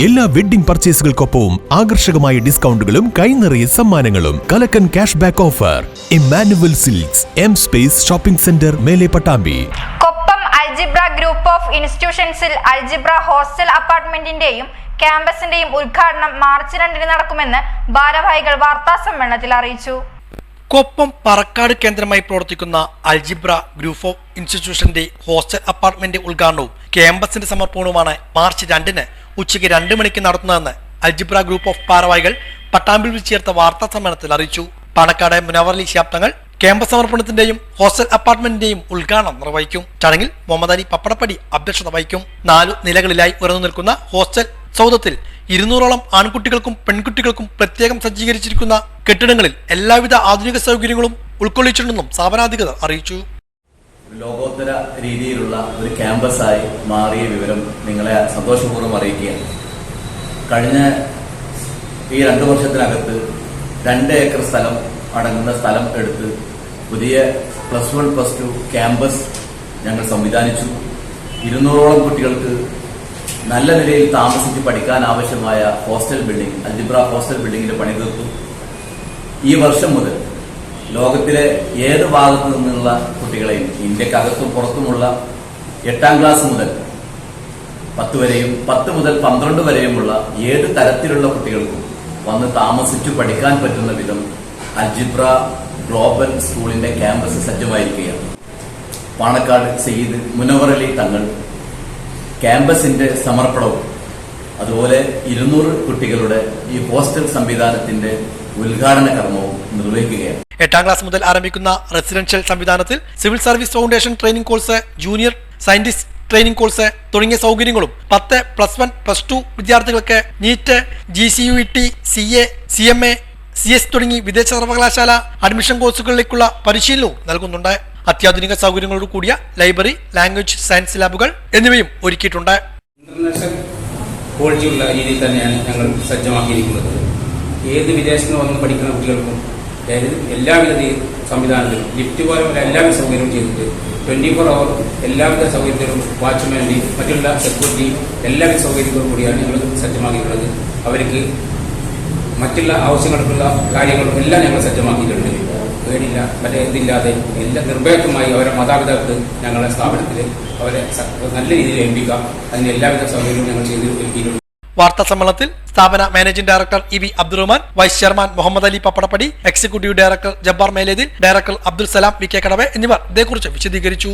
എല്ലാ വെഡ്ഡിംഗ് പർച്ചേസുകൾക്കൊപ്പവും ആകർഷകമായ ഡിസ്കൗണ്ടുകളും കൈനിറയ സമ്മാനങ്ങളും കലക്കൻ cash back offer Emmanuel silks M space shopping centre മേലെ Pattambi. Koppam algebra group of ഇൻസ്റ്റിറ്റ്യൂഷൻസിൽ algebra hostel അപ്പാർട്ട്മെന്റിന്റെയും ക്യാമ്പസിന്റെയും ഉദ്ഘാടനം മാർച്ച് രണ്ടിന് നടക്കുമെന്ന് ഭാരവാഹികൾ വാർത്താ സമ്മേളനത്തിൽ അറിയിച്ചു. കൊപ്പം പറക്കാട് കേന്ദ്രമായി പ്രവർത്തിക്കുന്ന അൽജിബ്ര ഗ്രൂപ്പ് ഓഫ് ഇൻസ്റ്റിറ്റ്യൂഷന്റെ ഹോസ്റ്റൽ അപ്പാർട്ട്മെന്റ് ഉദ്ഘാടനവും ക്യാമ്പസിന്റെ സമർപ്പണവുമാണ് മാർച്ച് രണ്ടിന് ഉച്ചയ്ക്ക് രണ്ട് മണിക്ക് നടത്തുന്നതെന്ന് അൽജിബ്ര ഗ്രൂപ്പ് ഓഫ് ഭാരവാഹികൾ പട്ടാമ്പിൽ ചേർത്ത വാർത്താ സമ്മേളനത്തിൽ അറിയിച്ചു. പാണക്കാട് മുനവർലി ശാബ്ദങ്ങൾ ക്യാമ്പസ് സമർപ്പണത്തിന്റെയും ഹോസ്റ്റൽ അപ്പാർട്ട്മെന്റിന്റെയും ഉദ്ഘാടനം നിർവഹിക്കും. ചടങ്ങിൽ മുഹമ്മദ് അലി പപ്പടപ്പടി അധ്യക്ഷത വഹിക്കും. നാലു നിലകളിലായി ഉയർന്നു നിൽക്കുന്ന ഹോസ്റ്റൽ സൗദത്തിൽ ഇരുന്നൂറോളം ആൺകുട്ടികൾക്കും പെൺകുട്ടികൾക്കും പ്രത്യേകം സജ്ജീകരിച്ചിരിക്കുന്ന കെട്ടിടങ്ങളിൽ എല്ലാവിധ ആധുനിക സൗകര്യങ്ങളും ഉൾക്കൊള്ളിച്ചിട്ടുണ്ടെന്നും സ്ഥാപനാധികൃതർ അറിയിച്ചു. ലോകോത്തര രീതിയിലുള്ള ഒരു ക്യാമ്പസായി മാറിയ വിവരം നിങ്ങളെ സന്തോഷപൂർവം അറിയിക്കുകയാണ്. കഴിഞ്ഞ ഈ രണ്ടു വർഷത്തിനകത്ത് രണ്ട് ഏക്കർ സ്ഥലം അടങ്ങുന്ന സ്ഥലം എടുത്ത് പുതിയ plus one plus two campus ഞങ്ങൾ സംവിധാനിച്ചു. ഇരുന്നൂറോളം കുട്ടികൾക്ക് നല്ല നിലയിൽ താമസിച്ച് പഠിക്കാൻ ആവശ്യമായ ഹോസ്റ്റൽ ബിൽഡിംഗ് അൽജിബ്ര ഹോസ്റ്റൽ ബിൽഡിംഗിന്റെ പണി തീർത്തു. ഈ വർഷം മുതൽ ലോകത്തിലെ ഏത് ഭാഗത്തു നിന്നുള്ള കുട്ടികളെയും ഇന്ത്യക്കകത്തും പുറത്തുമുള്ള എട്ടാം ക്ലാസ് മുതൽ പത്ത് വരെയും പത്ത് മുതൽ പന്ത്രണ്ട് വരെയുമുള്ള ഏത് തരത്തിലുള്ള കുട്ടികൾക്കും വന്ന് താമസിച്ചു പഠിക്കാൻ പറ്റുന്ന വിധം അൽജിബ്ര ഗ്ലോബൽ സ്കൂളിന്റെ ക്യാമ്പസ് സജ്ജമായിരിക്കുകയാണ്. പാണക്കാട് സെയ്ദ് മുനവറലി തങ്ങൾ ക്യാമ്പസിന്റെ സമർപ്പണവും അതുപോലെ ഇരുന്നൂറ് കുട്ടികളുടെ ഈ ഹോസ്റ്റൽ സംവിധാനത്തിന്റെ ഉദ്ഘാടന കർമ്മവും നിർവഹിക്കുകയാണ്. എട്ടാം ക്ലാസ് മുതൽ ആരംഭിക്കുന്ന റെസിഡൻഷ്യൽ സംവിധാനത്തിൽ civil service foundation training course junior scientist training course തുടങ്ങിയ സൗകര്യങ്ങളും പത്ത് പ്ലസ് വൺ പ്ലസ് ടു വിദ്യാർത്ഥികൾക്ക് NEET G C U T C A C M A C S തുടങ്ങി വിദേശ സർവകലാശാല അഡ്മിഷൻ കോഴ്സുകളിലേക്കുള്ള പരിശീലനവും നൽകുന്നുണ്ട്. അത്യാധുനിക സൗകര്യങ്ങളോട് കൂടിയ ലൈബ്രറി ലാംഗ്വേജ് സയൻസ് ലാബുകൾ എന്നിവയും ഒരുക്കിയിട്ടുണ്ട്. ഇന്റർനാഷണൽ ക്വാളിറ്റിയുള്ള രീതിയിൽ തന്നെയാണ് ഞങ്ങൾ സജ്ജമാക്കിയിരിക്കുന്നത്. ഏത് വിദേശത്ത് വന്ന് പഠിക്കുന്ന കുട്ടികൾക്കും എല്ലാവിധ സംവിധാനത്തിലും ലിഫ്റ്റ് പോലുള്ള എല്ലാവിധ സൗകര്യവും ചെയ്തിട്ട് ട്വന്റി ഫോർ അവർ എല്ലാവിധ സൗകര്യത്തിലും വാച്ച്മാന്റെയും മറ്റുള്ള സെക്യൂരിറ്റി എല്ലാവിധ സൗകര്യത്തോടും കൂടിയാണ് ഞങ്ങൾ സജ്ജമാക്കിയിട്ടുള്ളത്. അവർക്ക് മറ്റുള്ള ആവശ്യങ്ങൾക്കുള്ള കാര്യങ്ങളും എല്ലാം ഞങ്ങൾ സജ്ജമാക്കിയിട്ടുണ്ട്. പേടില്ല മറ്റേ ഇതില്ലാതെ എല്ലാം നിർഭയത്വമായി അവരെ മാതാപിതാക്കൾക്ക് ഞങ്ങളെ സ്ഥാപനത്തിൽ അവരെ നല്ല രീതിയിൽ ഏൽപ്പിക്കാം. അതിന് എല്ലാവിധ സൗകര്യവും ഞങ്ങൾ ചെയ്ത് ഒരുക്കിയിട്ടുണ്ട്. വാർത്താ സമ്മേളനത്തിൽ സ്ഥാപന managing director E V Abdurahman vice chairman Muhammad Ali Pappadappadi executive director Jabbar Melethil director Abdul Salam V K Kadave എന്നിവർ ഇതേക്കുറിച്ച് വിശദീകരിച്ചു.